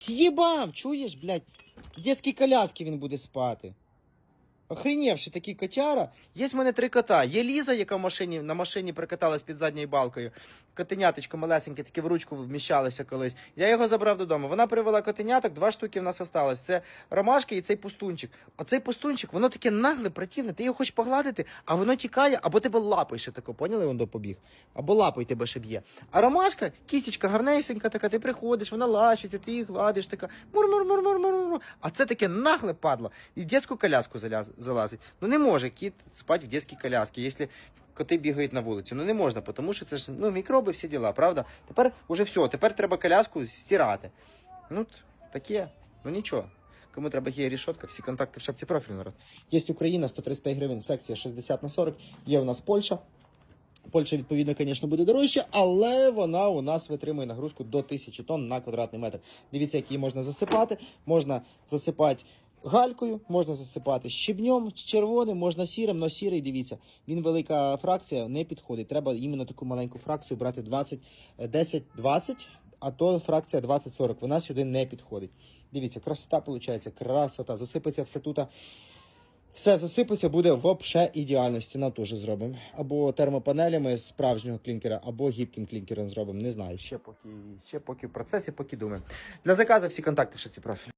З'їбав, чуєш, блядь? В дитячій коляски він буде спати. Охренівши такий котяра. Є в мене три кота. Є Ліза, яка в машині, на машині прикаталась під задньою балкою. Котеняточко малесеньке, таке в ручку вміщалося колись. Я його забрав додому. Вона привела котеняток, два штуки в нас осталось. Це ромашки і цей пустунчик. Оцей пустунчик, воно таке нагле, противне. Ти його хочеш погладити, а воно тікає, або тебе лапою ще тако, поняли, він допобіг. Або лапою тебе ще б'є. А ромашка, кістечка гарнесенька така, ти приходиш, вона лачиться, ти її гладиш, така мур-мур-мур-мур-мур. А це таке нагле падло. І в коляску заляз- залазить. Ну не може кіт спати в дитячій коляскі, якщо коти бігають на вулиці. Ну не можна, тому що це ж ну, мікроби, всі діла, правда? Тепер уже все, тепер треба коляску стирати. Ну, таке, ну нічого. Кому треба є рішотка, всі контакти в шапці профілю народ. Є Україна, 135 гривень, секція 60 на 40. Є у нас Польща. Польща, відповідно, звісно, буде дорожче, але вона у нас витримує нагрузку до 1000 тонн на квадратний метр. Дивіться, як її можна засипати. Можна засипати галькою, можна засипати щебнем червоним, можна сірим, але сірий, дивіться, він велика фракція, не підходить. Треба іменно таку маленьку фракцію брати 20, е, 10-20, а то фракція 20-40. Вона сюди не підходить. Дивіться, красота виходить, красота. Засипеться все тут. Все засипеться, буде вообще ідеально. Стіна теж зробимо. Або термопанелями з справжнього клінкера, або гібким клінкером зробимо. Не знаю. Ще поки, ще поки в процесі, поки думаємо. Для заказу всі контакти в шапці профілю.